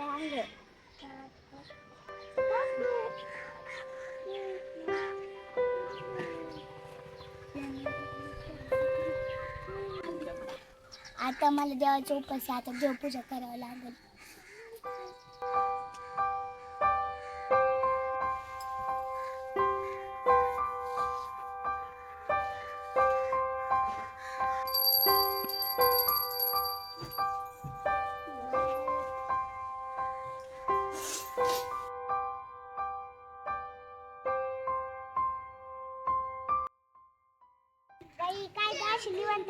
बांग आता मला देवाचा उपास आहे आता देवपूजा करावं लागेल.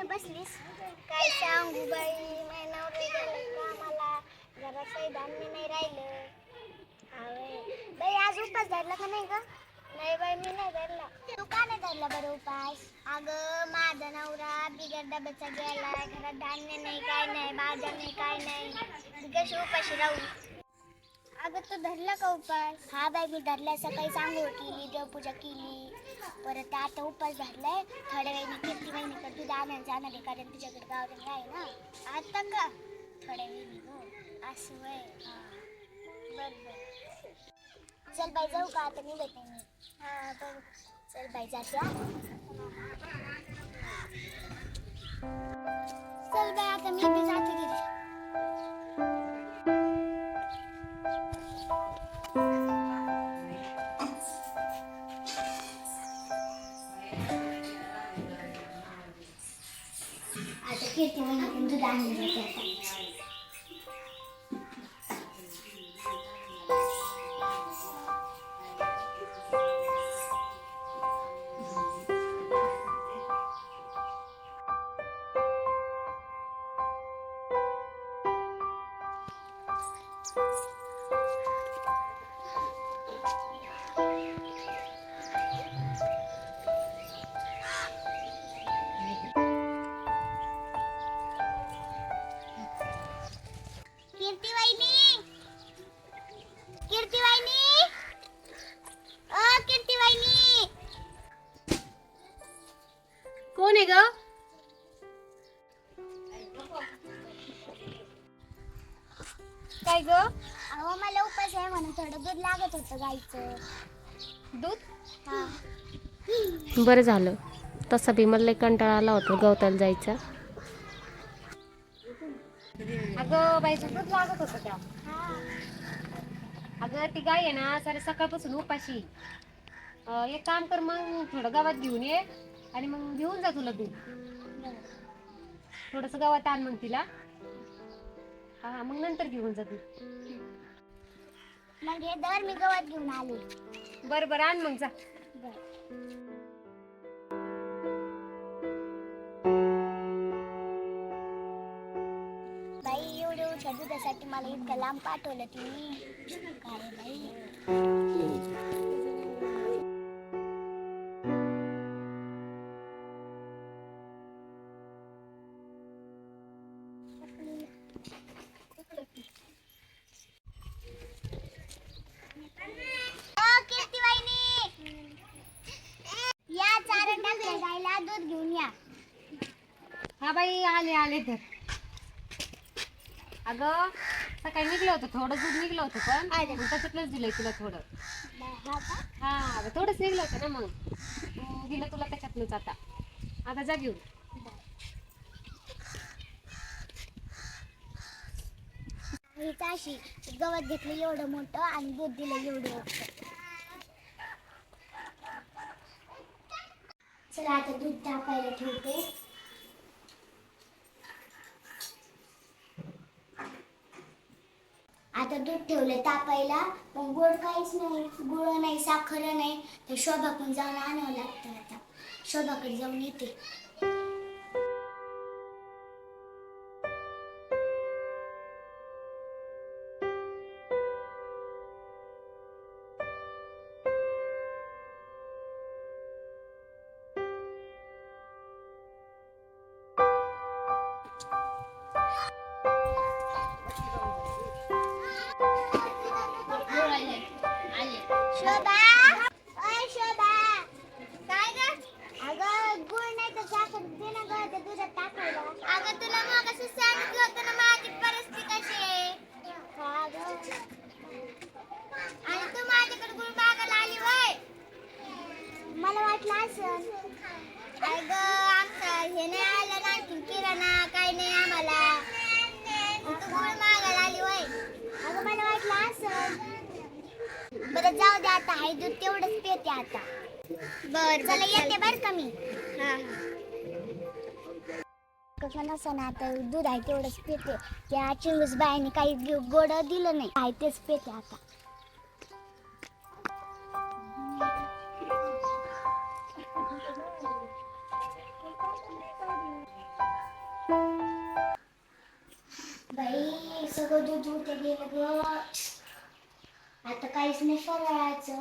अशी बसलीस? काय सांगू बाई मी नवरा आम्हाला? कामाला जरा काही धान्य नाही राहिलं. हावय. बाई आज उपास धरला का नाही ग? नाही बाई मी नाही धरला. तू का नाही धरला बरं उपास? अगं माझा नवरा बिगर डब्याचा गेला घरात धान्य नाही काय नाही बाजार नाही काय नाही. कशी उपाशी राहू? अगं तू धरला का उपास? हा बाई मी धरल्या सकाळी सांगू केली देवपूजा केली. परत आता उपास धरलाय. थोड्या वेळी किती महिने कर तू आणायला जाणार आहे कारण तुझ्याकडे गावरण आहे ना. आता का? थोड्या वेळ हो. असं वय बर बर. चल बाई जाऊ का? आता निघत आहे मी. हा बर चल बाई जाते आता कीर्ती महिन्याकडून दूध आणून देते आता अहो मला उपास आहे म्हणून थोडं दूध लागत होतं गाईचं. दूध? हा. बरं झालं. तसा बी मला लई कंटाळा आला होता गवताला जायचा. अगं बाईचं दूध लागत होतं त्या हा अगं ती गाय आहे ना सारे सकाळपासून उपाशी. अं, एक काम कर मग थोडं गावात घेऊन ये आणि मग घेऊन जा तुला दूध. थोडस गावात आण मग तिला. हा हा, मग नंतर घेऊन जा दूध. मग हे दर मी गवत घेऊन आले. बरं बरं आण मग जा. बाई एवढे उठ्या दुधासाठी मला इतकं लांब पाठवलं तुम्ही काय बाई वहिनी या गायला दूध घेऊन या. हा बाई आले आले तर. अगं सकाळी निघलं होतं थोडं दूध निघलं होतं पण. मग त्याच्यातलंच दिलंय तुला थोडं. हा? हा अगं थोडंच निघलं होतं ना मग. मग दिलं तुला त्याच्यातलंच आता. आता जा घेऊन. हीच अशी गवत घेतलं एवढं मोठं आणि दूध दिलं एवढं चला आता दूध तापायला ठेवते. आता दूध ठेवलं तापायला. पण गोड काहीच नाही गुळ नाही साखर नाही. तर शोभाकडून जाऊन आणावं लागतं आता. शोभाकडे जाऊन येते. अगं गुळ नाही तर तुला मग परिस्थिती कशी आहे? तू माझ्याकडे गुळ मागायला आली वय मला वाटलं असं. अगं बरं जाऊ दे आता हाय दूध तेवढंच पेते आता. बर चला येते बर का मी? हा. कसं नसं ना आता दूध आहे तेवढंच पेते. त्या चिंगूस बाईने काही गो- गोड दिलं नाही आहे तेच पेते आता. बाई सगळं दूध उठे गेलं ग. आता काहीच नाही फराळाचं.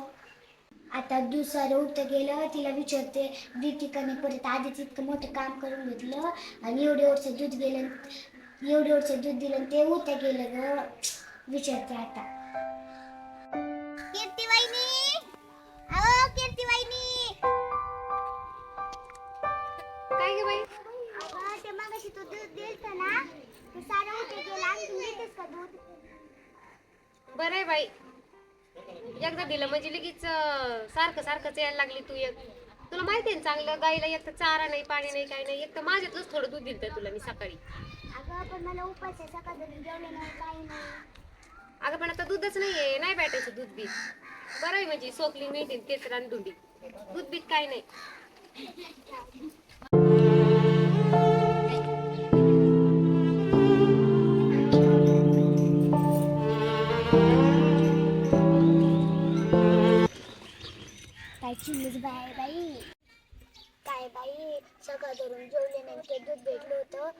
आता दुसरं उठं गेलं तिला विचारते देते का नाही परत आधीच इतकं मोठं काम करून घेतलं आणि एवढे वर्ष दूध गेलं एवढे वर्ष दूध दिलं आणि ते उठं गेलं ग. विचारते आता. कीर्ती वहिनी! अहो कीर्ती वहिनी! काय गे बाई? अगं ते मगाशी तू दूध दिलतं ना ते सारं उठे गेलं आणखी देतेस का दूध? बरं आहे बाई. एकदा दिलं म्हणजे लगेच अं, सारखं सारखंच यायला लागली तू एक. तुला माहिती आहे ना चांगलं गाईला एक तर चारा नाही पाणी नाही काही नाही एक तर माझ्यातलंच थोडं दूध दिलं तुला मी सकाळी. अगं पण मला उपास आहे सकाळ जेवले नाही काही नाही. अगं पण आता दूधच नाहीये नाही भेटायचं दूध बीत बरं आहे म्हणजे सोकली मिळते तेच रानदुंडी दूध बीत काय नाही. काय सकाळ धरून जेवले नाही ते दूध भेटलं होतं.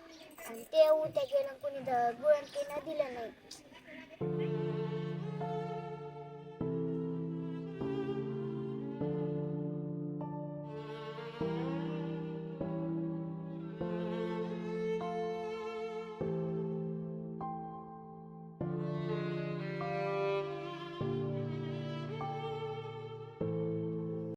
आणि ते उद्या गेलं कोणी द- गुळण की न दिलं नाही.